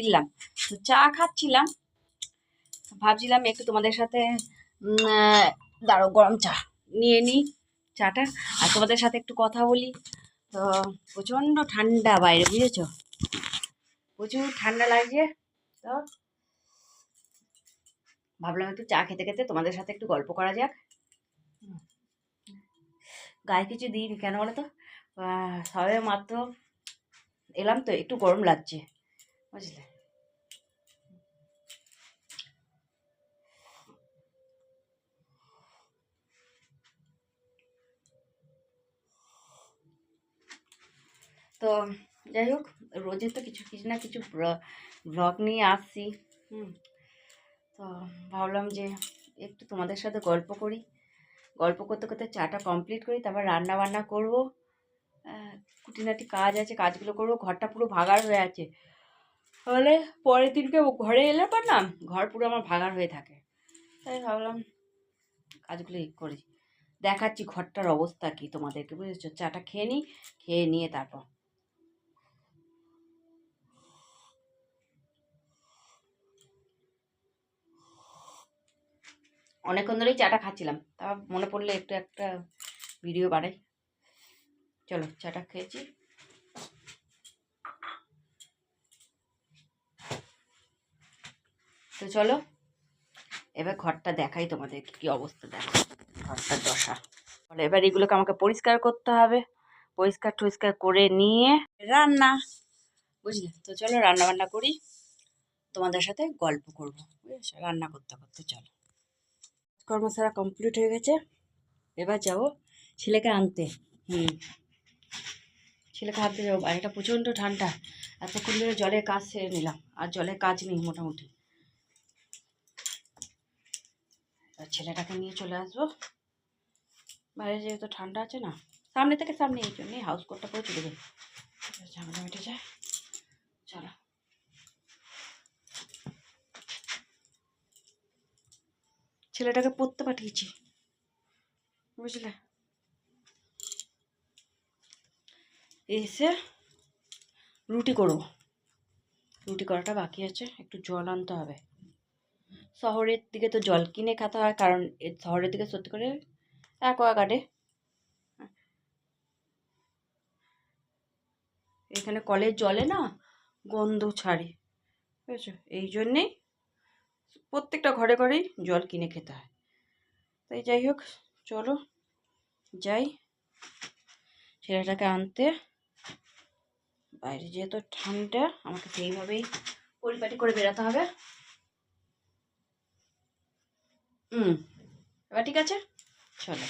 ফিরলাম তো চা খাচ্ছিলাম। ভাবছিলাম একটু তোমাদের সাথে দাঁড়ো গরম চা নিয়ে নিই চাটা। আর তোমাদের সাথে একটু কথা বলি। তো প্রচণ্ড ঠান্ডা বাইরে, বুঝেছ? প্রচুর ঠান্ডা লাগছে। তো ভাবলাম একটু চা খেতে খেতে তোমাদের সাথে একটু গল্প করা যাক। গায়ে কিছু দিইনি, কেন বলো তো? সবে মাত্র এলাম তো, একটু গরম লাগছে। বুঝলে? তো যাই হোক রোজে তো কিছু কিছু না কিছু ব্লগ নিয়ে আসছি। হুম তো ভাবলাম যে একটু তোমাদের সাথে গল্প করি। গল্প করতে করতে চাটা কমপ্লিট করি তারপর রান্না বান্না করব। আহ, খুঁটিনাটি কাজ আছে কাজগুলো করব ঘরটা পুরো ভাগার হয়ে আছে। তাহলে পরের দিনকে ঘরে এলে পর না ঘর পুরো আমার ভাগার হয়ে থাকে। তাই ভাবলাম কাজগুলো করি। দেখাচ্ছি ঘরটার অবস্থা কি তোমাদেরকে বুঝেছ? চাটা খেয়ে নিই খেয়ে নিয়ে তারপর অনেকক্ষণ ধরেই চাটা খাচ্ছিলাম। তা মনে পড়লে একটু একটা ভিডিও বানাই। চলো, চাটা খেয়েছি। তো চলো, এবার ঘরটা দেখাই তোমাদের কি অবস্থা দেখো। ঘরটার দশা। বলে এবার এগুলোকে আমাকে পরিষ্কার করতে হবে। পরিষ্কার টরিষ্কার করে নিয়ে রান্না। বুঝলে? তো চলো রান্না বান্না করি। তোমাদের সাথে গল্প করব। বুঝেছ? রান্না করতে করতে চলো। কর্ম সারা কমপ্লিট হয়ে গেছে। এবার যাব ছেলেকে আনতে। হুম। ছেলেকে আনতে যাব। বাইরেটা প্রচণ্ড ঠান্ডা। এতক্ষণ ধরে জলের কাজ সেরে নিলাম। আর জলের কাজ নেই মোটামুটি। ছেলেটাকে নিয়ে চলে আসব। বাইরে যেহেতু ঠান্ডা আছে না, সামনে থেকে সামনে এই জন্যই হাউস কোটটা করে চলে যাই ঝামেলা মেটে যায়। চলো। ছেলেটাকে পড়তে পাঠিয়েছি। বুঝলে? এসে রুটি করব। রুটি করাটা বাকি আছে, একটু জল আনতে হবে। শহরের দিকে তো জল কিনে খেতে হয়, কারণ শহরের দিকে সত্যি করে অ্যাকোয়াগার্ডে। এখানে কলের জলে না গন্ধ ছাড়ে, বুঝেছ? এই জন্যেই প্রত্যেকটা ঘরে ঘরেই জল কিনে খেতে হয়। তাই যাই হোক, চলো যাই। ছেলেটাকে আনতে। বাইরে যেহেতু ঠান্ডা, আমাকে সেইভাবেই পরিপাটি করে বেরোতে হবে। হুম এবার ঠিক আছে? চলো।